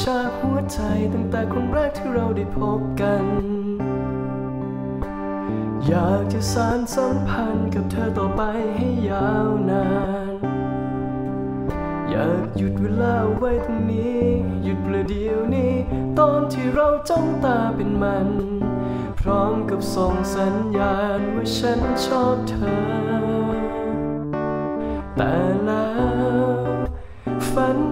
ชากหัวใจตั้งแต่ครั้งแรกที่เราได้พบกัน อยากจะสานสัมพันธ์กับเธอต่อไปให้ยาวนาน อยากหยุดเวลาไว้ตรงนี้ หยุดประเดี๋ยวนี้ ตอนที่เราจ้องตาเป็นมัน พร้อมกับส่งสัญญาณว่าฉันชอบเธอ แต่แล้วฝัน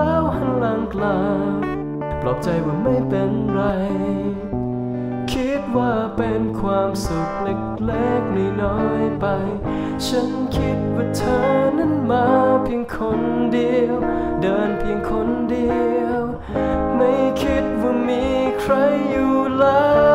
้วหันหลัง กลับปลอบใจว่าไม่เป็นไร คิดว่าเป็นความสุขเล็กๆน้อยๆไป ฉันคิดว่าเธอนั้นมาเพียงคนเดียว เดินเพียงคนเดียว ไม่คิดว่ามีใครอยู่แล้ว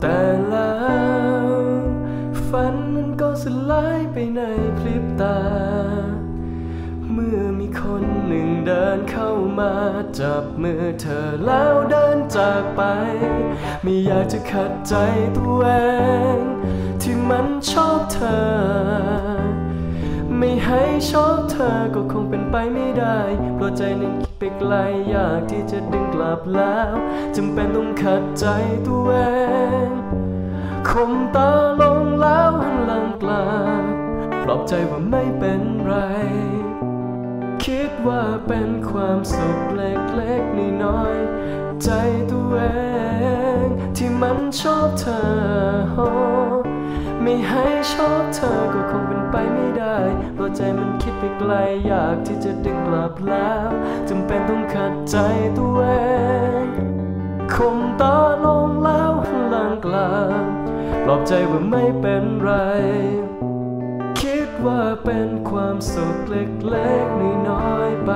แต่แล้วฝันมันก็สลายไปในพริบตา เมื่อมีคนหนึ่งเดินเข้ามาจับมือเธอแล้วเดินจากไป ไม่อยากจะขัดใจตัวเอง ที่มันชอบเธอ ไม่ให้ชอบเธอก็คงเป็นไปไม่ได้ เพราะใจนั้นคิดไปไกลอยากที่จะดึงกลับแล้วจำเป็นต้องขัดใจตัวเองคมตาลงแล้วหันหลังกลับปลอบใจว่าไม่เป็นไร คิดว่าเป็นความสุขเล็กๆน้อยๆใจตัวเองที่มันชอบเธอ ไม่ให้ชอบเธอก็คงเป็นไปไม่ได้เพราะใจมันคิดไปไกลอยากที่จะดึงกลับแล้วจำเป็นต้องขัดใจตัวเองคมตาลงแล้วหลังกลับปลอบใจว่าไม่เป็นไร คิดว่าเป็นความสุขเล็กๆน้อยๆไป